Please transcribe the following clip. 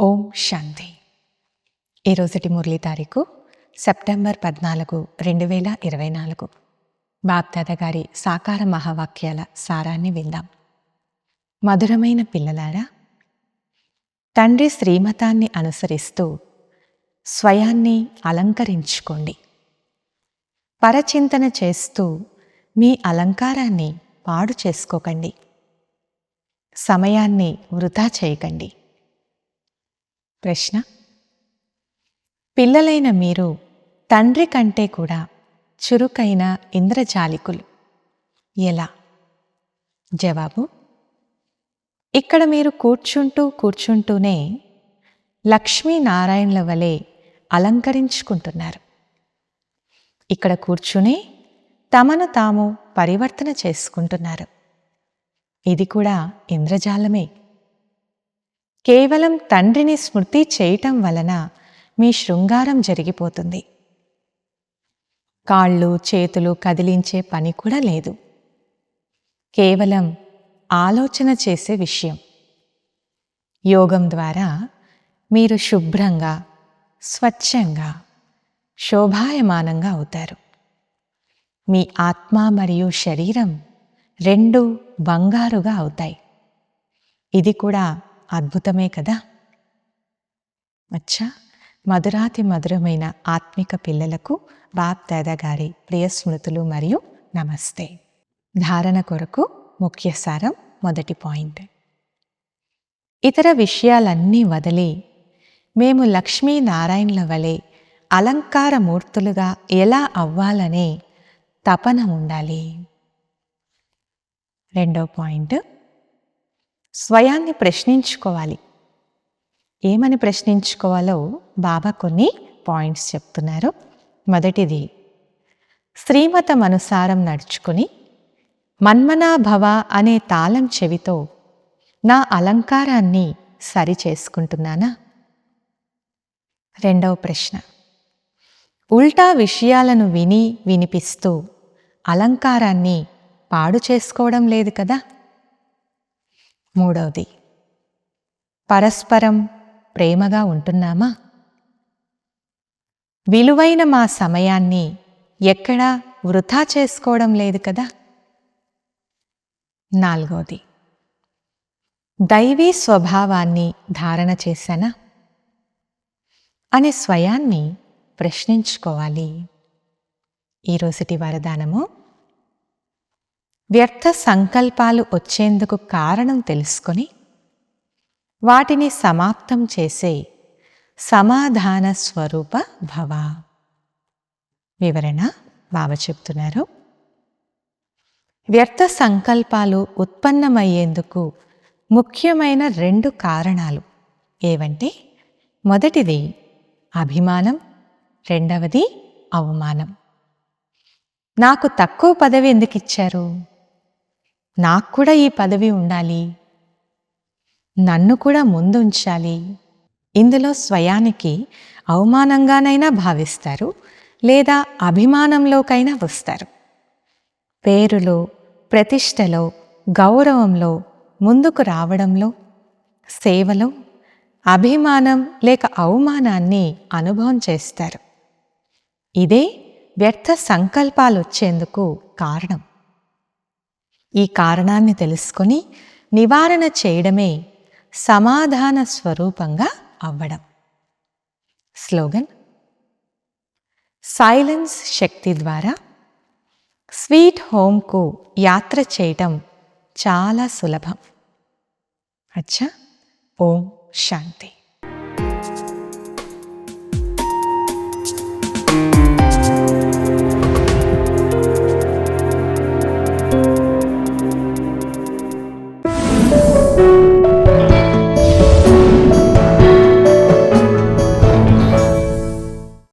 ఓం శాంతి. ఈరోజుటి మురళి తారీఖు సెప్టెంబర్ పద్నాలుగు రెండు వేల ఇరవై నాలుగు. బాప్దాద గారి సాకార మహావాక్యాల సారాన్ని విందాం. మధురమైన పిల్లలారా తండ్రి శ్రీమతాన్ని అనుసరిస్తూ స్వయాన్ని అలంకరించుకోండి. పరచింతన చేస్తూ మీ అలంకారాన్ని పాడు చేసుకోకండి. సమయాన్ని వృధా చేయకండి. ప్రశ్న. పిల్లలైన మీరు తండ్రి కంటే కూడా చురుకైన ఇంద్రజాలికులు. ఎలా? జవాబు ఇక్కడ మీరు కూర్చుంటూ కూర్చుంటూనే లక్ష్మీనారాయణల వలె అలంకరించుకుంటున్నారు. ఇక్కడ కూర్చుని తమను తాము పరివర్తన చేసుకుంటున్నారు. ఇది కూడా ఇంద్రజాలమే. కేవలం తండ్రిని స్మృతి చేయటం వలన మీ శృంగారం జరిగిపోతుంది. కాళ్ళు చేతులు కదిలించే పని కూడా లేదు. కేవలం ఆలోచన చేసే విషయం. యోగం ద్వారా మీరు శుభ్రంగా స్వచ్ఛంగా శోభాయమానంగా అవుతారు. మీ ఆత్మ మరియు శరీరం రెండు బంగారుగా అవుతాయి. ఇది కూడా అద్భుతమే కదా? అచ్చా! మధురాతి మధురమైన ఆత్మిక పిల్లలకు బాప్ దాదా గారి ప్రియ స్మృతులు మరియు నమస్తే. ధారణ కొరకు ముఖ్య సారం మొదటి పాయింట్. ఇతర విషయాలన్నీ వదిలి మేము లక్ష్మీనారాయణుల వలె అలంకార మూర్తులుగా ఎలా అవ్వాలనే తపన ఉండాలి. రెండో పాయింట్. స్వయాన్ని ప్రశ్నించుకోవాలి. ఏమని ప్రశ్నించుకోవాలో బాబా కొన్ని పాయింట్స్ చెప్తున్నారు. మొదటిది శ్రీమతం అనుసారం నడుచుకుని మన్మనాభవ అనే తాళం చెవితో నా అలంకారాన్ని సరి చేసుకుంటున్నానా? రెండవ ప్రశ్న ఉల్టా విషయాలను విని వినిపిస్తూ అలంకారాన్ని పాడు చేసుకోవడం లేదు కదా? మూడవది. పరస్పరం ప్రేమగా ఉంటున్నామా? విలువైన మా సమయాన్ని ఎక్కడా వృధా చేసుకోవడం లేదు కదా? నాలుగవది. దైవీ స్వభావాన్ని ధారణ చేశానా? అనే స్వయాన్ని ప్రశ్నించుకోవాలి. ఈరోజుటి వరదానము వ్యర్థ సంకల్పాలు వచ్చేందుకు కారణం తెలుసుకొని వాటిని సమాప్తం చేసే సమాధాన స్వరూప భవ. వివరణ బాబా చెప్తున్నారు. వ్యర్థ సంకల్పాలు ఉత్పన్నమయ్యేందుకు ముఖ్యమైన రెండు కారణాలు ఏవంటే మొదటిది అభిమానం రెండవది అవమానం. నాకు తక్కువ పదవి ఎందుకు ఇచ్చారు? నాకు కూడా ఈ పదవి ఉండాలి. నన్ను కూడా ముందుంచాలి. ఇందులో స్వయానికి అవమానంగానైనా భావిస్తారు లేదా అభిమానంలోకైనా వస్తారు. పేరులో ప్రతిష్టలో గౌరవంలో ముందుకు రావడంలో సేవలో అభిమానం లేక అవమానాన్ని అనుభవం చేస్తారు. ఇదే వ్యర్థ సంకల్పాలు వచ్చేందుకు కారణం. ఈ కారణాన్ని తెలుసుకొని నివారణ చేయడమే సమాధాన స్వరూపంగా అవ్వడం. స్లోగన్ సైలెన్స్ శక్తి ద్వారా స్వీట్ హోమ్కు యాత్ర చేయటం చాలా సులభం. అచ్చా ఓం శాంతి.